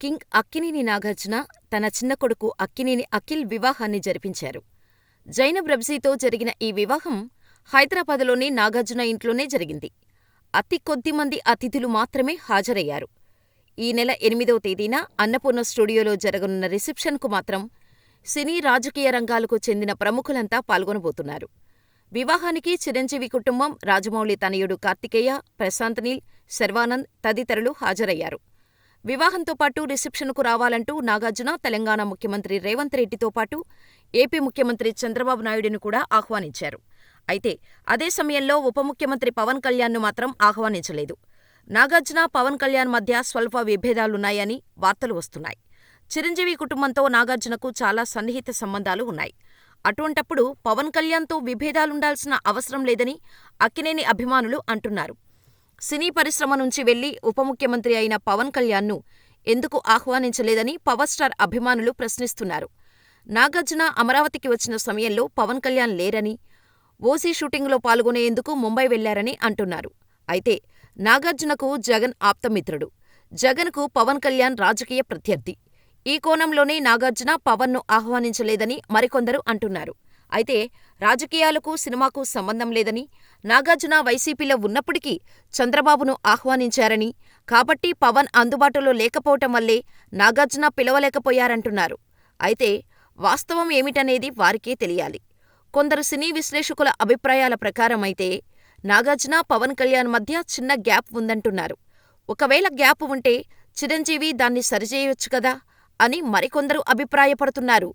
King Akkineni Nagarjuna తన చిన్న కొడుకు అక్కినేని అఖిల్ వివాహాన్ని జరిపించారు. జైనబ్ రబ్జీతో జరిగిన ఈ వివాహం హైదరాబాదులోని నాగార్జున ఇంట్లోనే జరిగింది. అతి కొద్ది మంది అతిథులు మాత్రమే హాజరయ్యారు. ఈ నెల ఎనిమిదవ తేదీన అన్నపూర్ణ స్టూడియోలో జరగనున్న రిసెప్షన్కు మాత్రం సినీ, రాజకీయ రంగాలకు చెందిన ప్రముఖులంతా పాల్గొనబోతున్నారు. వివాహానికి చిరంజీవి కుటుంబం, రాజమౌళి తనయుడు కార్తికేయ, ప్రశాంత్ నీల్, శర్వానంద్ తదితరులు హాజరయ్యారు. వివాహంతో పాటు రిసెప్షన్కు రావాలంటూ నాగార్జున తెలంగాణ ముఖ్యమంత్రి రేవంత్ రెడ్డితో పాటు ఏపీ ముఖ్యమంత్రి చంద్రబాబు నాయుడిని కూడా ఆహ్వానించారు. అయితే అదే సమయంలో ఉప ముఖ్యమంత్రి పవన్ కళ్యాణ్ను మాత్రం ఆహ్వానించలేదు. నాగార్జున, పవన్ కళ్యాణ్ మధ్య స్వల్ప విభేదాలున్నాయని వార్తలు వస్తున్నాయి. చిరంజీవి కుటుంబంతో నాగార్జునకు చాలా సన్నిహిత సంబంధాలు ఉన్నాయి. అటువంటప్పుడు పవన్ కళ్యాణ్తో విభేదాలుండాల్సిన అవసరం లేదని అక్కినేని అభిమానులు అంటున్నారు. సినీ పరిశ్రమ నుంచి వెళ్ళి ఉప ముఖ్యమంత్రి అయిన పవన్ కళ్యాణ్ను ఎందుకు ఆహ్వానించలేదని పవర్ స్టార్ అభిమానులు ప్రశ్నిస్తున్నారు. నాగార్జున అమరావతికి వచ్చిన సమయంలో పవన్ కళ్యాణ్ లేరని, ఓజీ షూటింగులో పాల్గొనేందుకు ముంబై వెళ్ళారని అంటున్నారు. అయితే నాగార్జునకు జగన్ ఆప్తమిత్రుడు. జగన్కు పవన్ కళ్యాణ్ రాజకీయ ప్రత్యర్థి. ఈ కోణంలోనే నాగార్జున పవన్ను ఆహ్వానించలేదని మరికొందరు అంటున్నారు. అయితే రాజకీయాలకు, సినిమాకు సంబంధం లేదని, నాగార్జున వైసీపీలో ఉన్నప్పటికీ చంద్రబాబును ఆహ్వానించారని, కాబట్టి పవన్ అందుబాటులో లేకపోవటం వల్లే నాగార్జున పిలవలేకపోయారంటున్నారు. అయితే వాస్తవం ఏమిటనేది వారికే తెలియాలి. కొందరు సినీ విశ్లేషకుల అభిప్రాయాల ప్రకారమైతే నాగార్జున, పవన్ కళ్యాణ్ మధ్య చిన్న గ్యాప్ ఉందంటున్నారు. ఒకవేళ గ్యాప్ ఉంటే చిరంజీవి దాన్ని సరిచేయొచ్చు కదా అని మరికొందరు అభిప్రాయపడుతున్నారు.